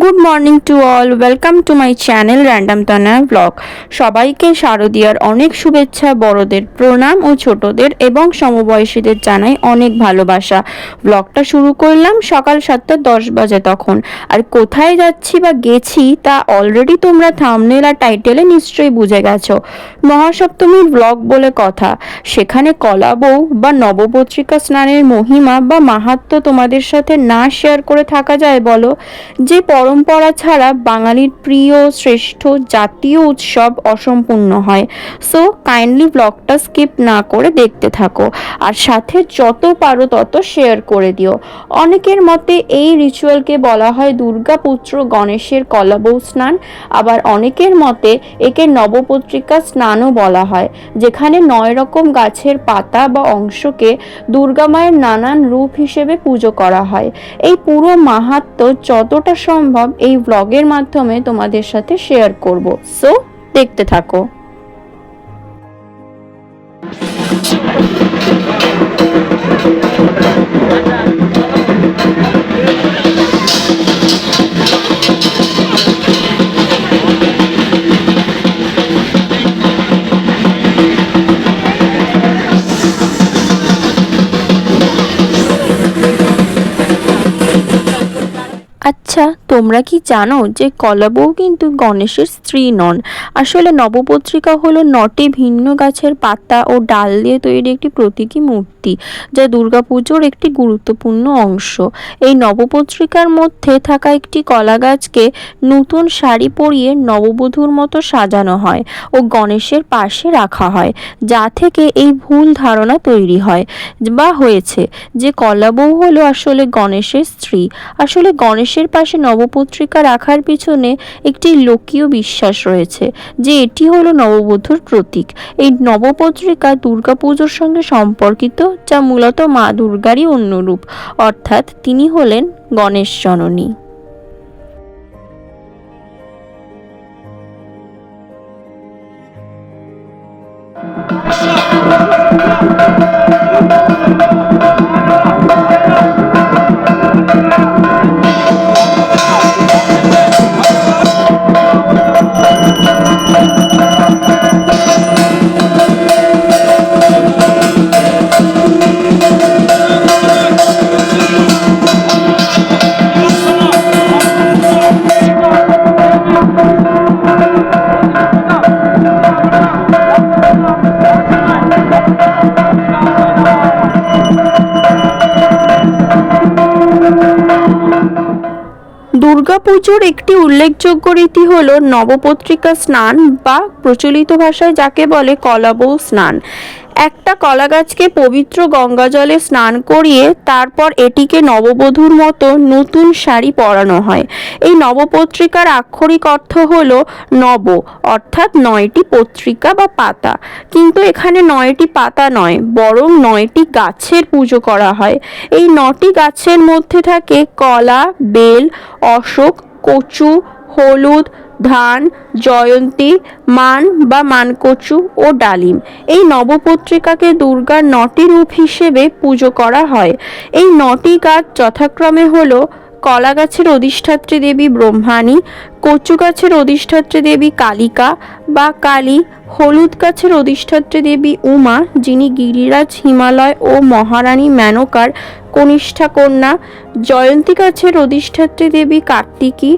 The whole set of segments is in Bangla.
Good morning to all welcome to my channel random Tana blog সবাইকে শারদীয়ার অনেক শুভেচ্ছা, বড়দের প্রণাম ও ছোটদের এবং সমবয়সীদের জানাই অনেক ভালোবাসা। ব্লগটা শুরু করলাম সকাল সাতটা দশ বাজে তখন। আর কোথায় যাচ্ছি বা গেছি তা অলরেডি তোমরা থামনেল আর টাইটেলে নিশ্চয়ই বুঝে গেছো। মহাসপ্তমীর ব্লগ বলে কথা। সেখানে কলা বউ বা নবপত্রিকা স্নানের মহিমা বা মাহাত্ম্য তোমাদের সাথে না শেয়ার করে থাকা যায় বলো। যে পরম্পরা ছাড়া বাঙালির প্রিয়, শ্রেষ্ঠ জাতীয় উৎসব অসম্পূর্ণ হয়। সো কাইন্ডলি ব্লগটা স্কিপ না করে দেখতে থাকো। আর সাথে যত পারো তত শেয়ার করে দিও। অনেকের মতে এই রিচুয়ালকে বলা হয় দুর্গাপুত্র গণেশের কলাবৌ স্নান। আবার অনেকের মতে একে নবপত্রিকা স্নানও বলা হয়, যেখানে নয় রকম গাছের পাতা বা অংশকে দুর্গা মায়ের নানান রূপ হিসেবে পুজো করা হয়। এই পুরো মাহাত্ম্য যতটা সম্ভব এই ব্লগের মাধ্যমে তোমাদের সাথে শেয়ার করব। সো দেখতে থাকো। আচ্ছা তোমরা কি জানো যে কলাবউ কিন্তু গণেশের স্ত্রী নন? আসলে নবপত্রিকা হলো নটি ভিন্ন গাছের পাতা ও ডাল দিয়ে তৈরি একটি প্রতীকী মূর্তি, যা দুর্গাপুজোর একটি গুরুত্বপূর্ণ অংশ। এই নবপত্রিকার মধ্যে থাকা একটি কলা গাছকে নতুন শাড়ি পরিয়ে নববধূর মতো সাজানো হয় ও গণেশের পাশে রাখা হয়, যা থেকে এই ভুল ধারণা তৈরি হয়। বা হয়েছে যে কলাবউ হলো আসলে গণেশের স্ত্রী। আসলে গণেশের পাশে নবপত্রিকা রাখার পিছনে একটি লোকীয় বিশ্বাস রয়েছে যে এটি হলো নববধূর প্রতীক। এই নবপত্রিকা দুর্গাপুজোর সঙ্গে সম্পর্কিত, যা মূলত মা দুর্গারই অন্যরূপ অর্থাৎ তিনি হলেন গণেশ জননী। দুর্গাপুজোর একটি উল্লেখযোগ্য রীতি হল নবপত্রিকা স্নান বা প্রচলিত ভাষায় যাকে বলে কলাবৌ স্নান। একটা কলা গাছকে পবিত্র গঙ্গা জলে স্নান করিয়ে তারপর এটিকে নববধূর মতো নতুন শাড়ি পরানো হয়। এই নবপত্রিকার আক্ষরিক অর্থ হলো নব, অর্থাৎ নয়টি পত্রিকা বা পাতা। কিন্তু এখানে নয়টি পাতা নয়, বরং নয়টি গাছের পুজো করা হয়। এই নটি গাছের মধ্যে থাকে কলা, বেল, অশোক, কচু, হলুদ ধান, জয়ন্তী, মান বা মানকচু ও ডালিম। এই নবপত্রিকাকে দুর্গার নটি রূপ হিসেবে পুজো করা হয়। এই নটি গাছ যথাক্রমে হলো কলা গাছের অধিষ্ঠাত্রী দেবী ব্রহ্মাণী কচু গাছের অধিষ্ঠাত্রী দেবী কালিকা বা কালী, হলুদ গাছের অধিষ্ঠাত্রী দেবী উমা, যিনি গিরিরাজ হিমালয় ও মহারানী মেনকার কনিষ্ঠা কন্যা জয়ন্তী গাছের অধিষ্ঠাত্রী দেবী কার্তিকী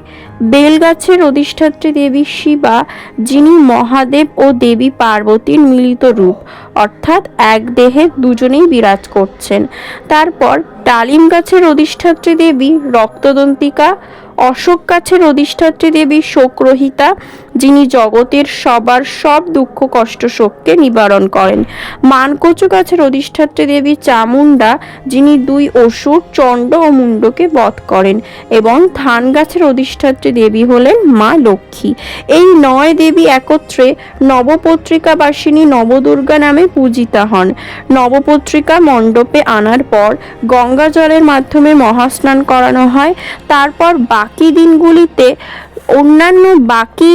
বেল গাছের অধিষ্ঠাত্রী দেবী শিবা যিনি মহাদেব ও দেবী পার্বতীর মিলিত রূপ। অর্থাৎ এক দেহে দুজনেই বিরাজ করছেন। তারপর ডালিম গাছের অধিষ্ঠাত্রী দেবী রক্তদন্তিকা, অশোক গাছের অধিষ্ঠাত্রী দেবী শোকরহিতা, যিনি জগতের সবার সব দুঃখ, কষ্ট, শোককে নিবারণ করেন। মানকচু গাছের অধিষ্ঠাত্রী দেবী চামুন্ডা যিনি দুই অসুর, চণ্ড ও মুন্ডকে বধ করেন এবং ধান গাছের অধিষ্ঠাত্রী দেবী হলেন মা লক্ষ্মী। এই নয় দেবী একত্রে নবপত্রিকাবাসিনী নবদুর্গা নামে পূজিতা হন। নবপত্রিকা মণ্ডপে আনার পর গঙ্গা জলের মাধ্যমে মহাস্নান করানো হয়। তারপর বাকি দিনগুলিতে অন্যান্য বাকি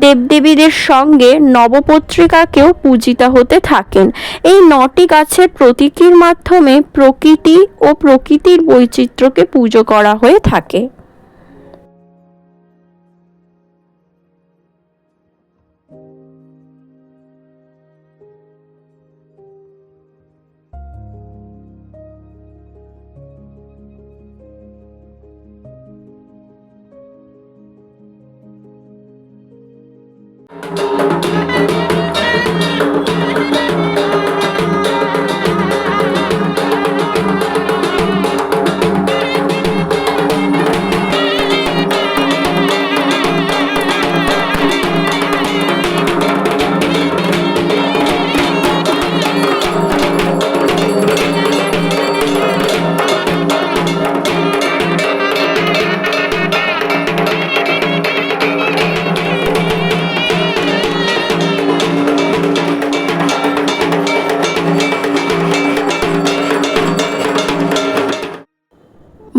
দেবদেবীদের সঙ্গে নবপত্রিকাকেও পূজিতা হতে থাকেন। এই নটি গাছের প্রতীকীর মাধ্যমে প্রকৃতি ও প্রকৃতির বৈচিত্র্যকে পুজো করা হয়ে থাকে।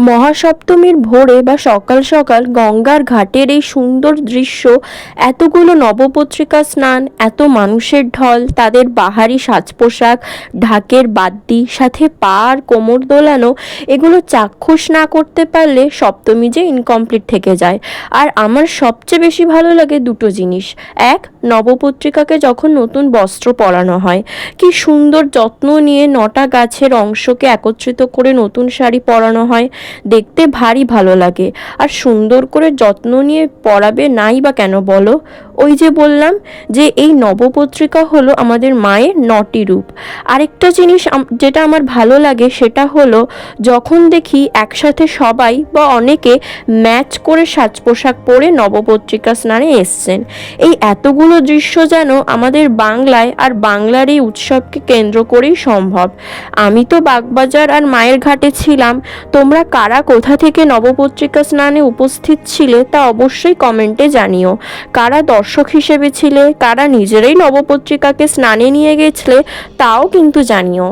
মহাসপ্তমীর ভোরে বা সকাল সকাল গঙ্গার ঘাটের এই সুন্দর দৃশ্য, এতগুলো নবপত্রিকা স্নান, এত মানুষের ঢল, তাদের বাহারি সাজ পোশাক ঢাকের বাদ্যি, সাথে পা আর কোমর দোলানো, এগুলো চাক্ষুষ না করতে পারলে সপ্তমী যে ইনকমপ্লিট থেকে যায়। আর আমার সবচেয়ে বেশি ভালো লাগে দুটো জিনিস। এক, নবপত্রিকাকে যখন নতুন বস্ত্র পরানো হয়। কি সুন্দর যত্ন নিয়ে নটা গাছের অংশকে একত্রিত করে নতুন শাড়ি পরানো হয়। দেখতে ভারী ভালো লাগে। আর সুন্দর করে যত্ন নিয়ে পড়াবে নাই বা কেন বলো? ওই যে বললাম যে এই নবপত্রিকা হলো আমাদের মায়ের নটি রূপ। আরেকটা জিনিস যেটা আমার ভালো লাগে সেটা হলো যখন দেখি একসাথে সবাই বা অনেকে ম্যাচ করে সাজ পোশাক পরে নবপত্রিকা স্নানে এসছেন। এই এতগুলো দৃশ্য যেন আমাদের বাংলায় আর বাংলার এই উৎসবকে কেন্দ্র করেই সম্ভব। আমি তো বাগবাজার আর মায়ের ঘাটে ছিলাম। তোমরা কারা কোথা থেকে নবপত্রিকা স্নানে উপস্থিত ছিলে তা অবশ্যই কমেন্টে জানিও। কারা দর্শক হিসেবে ছিলে কারা নিজেরাই নবপত্রিকাকে স্নানে নিয়ে গেছিলে তাও কিন্তু জানিও।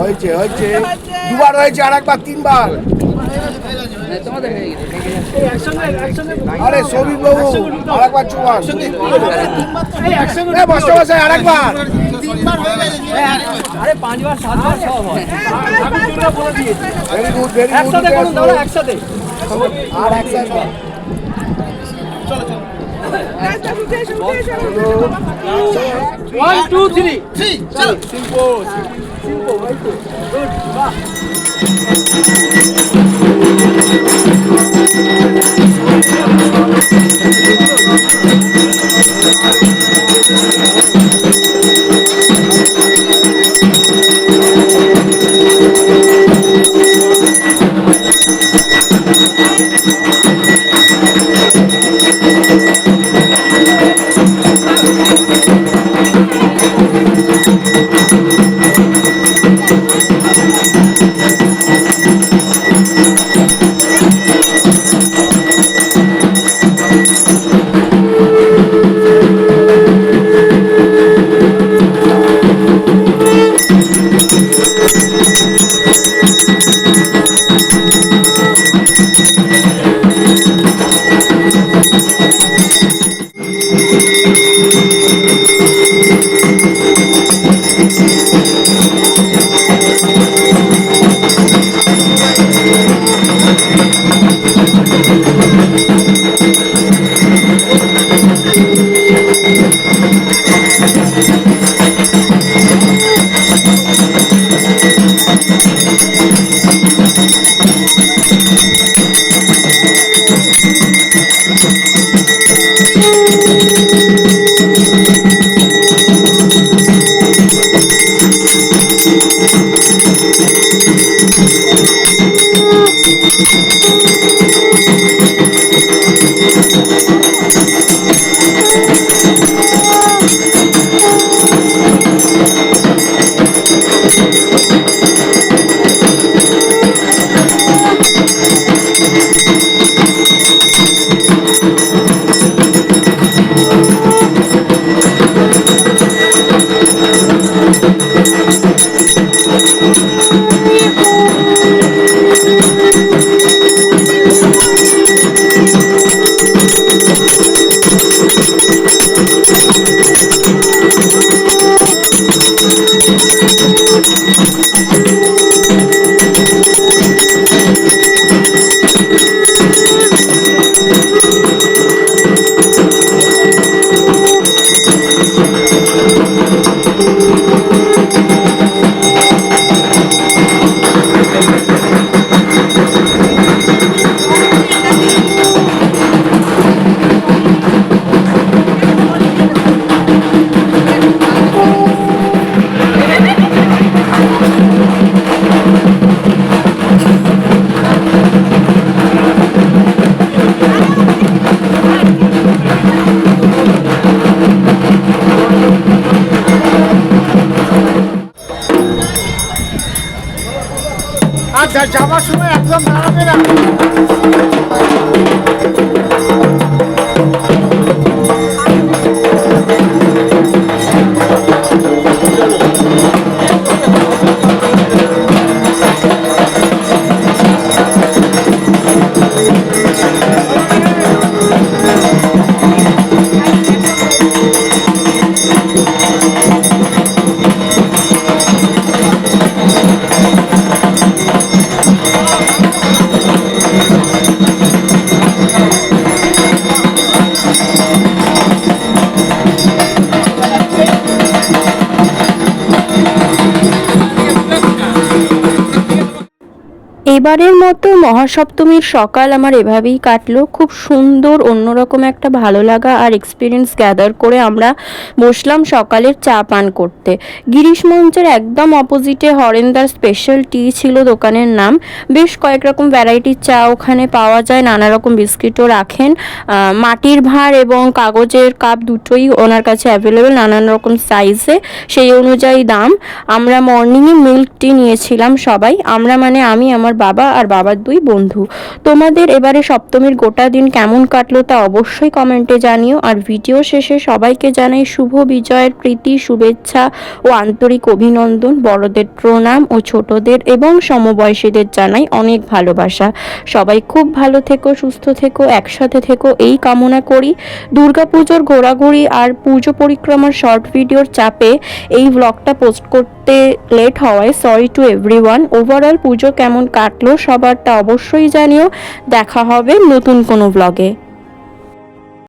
হয়েছে হয়েছে। দুবার হয়েছে আর একবার তিনবার। আরে সৌভিক বাবু আর একবার চুয়ান। বসে বসে আর একবার আরে পাঁচবার সাতবার সব হয়। ভেরি গুড ভেরি গুড একসাথে। ওয়ান টু থ্রি থ্রি চল সিম্পল সিম্পল গুড বাহ এবারের মতো মহাসপ্তমীর সকাল আমার এভাবেই কাটলো। খুব সুন্দর, অন্যরকম একটা ভালো লাগা আর এক্সপিরিয়েন্স গ্যাদার করে আমরা বসলাম সকালের চা পান করতে। গিরিশ মঞ্চের একদম অপোজিটে হরেন্দার স্পেশাল টি ছিল দোকানের নাম। বেশ কয়েক রকম ভ্যারাইটির চা ওখানে পাওয়া যায়, নানা রকম বিস্কিটও রাখেন। মাটির ভাঁড় এবং কাগজের কাপ দুটোই ওনার কাছে অ্যাভেলেবেল নানান রকম সাইজে সেই অনুযায়ী দাম। আমরা মর্নিংয়ে মিল্ক টি নিয়েছিলাম সবাই। আমরা মানে আমি, আমার বাবা আর বাবার দুই বন্ধু। তোমাদের এবারে সপ্তমীর গোটা দিন কেমন কাটলো তা অবশ্যই কমেন্টে জানিও। আর ভিডিও শেষে সবাইকে জানাই শুভ বিজয়ের প্রীতি, শুভেচ্ছা ও আন্তরিক অভিনন্দন। বড়দের প্রণাম ও ছোটদের এবং সমবয়সীদের জানাই অনেক ভালোবাসা। সবাই খুব ভালো থেকো, সুস্থ থেকো, একসাথে থেকো, এই কামনা করি। দুর্গাপুজোর ঘোরাঘুরি আর পুজো পরিক্রমার শর্ট ভিডিওর চাপে এই ব্লগটা পোস্ট করতে লেট হওয়ায় সরি টু এভরিওয়ান ওভারঅল পুজো কেমন কাটলো সবার তা অবশ্যই জানিও। দেখা হবে নতুন কোনো ব্লগে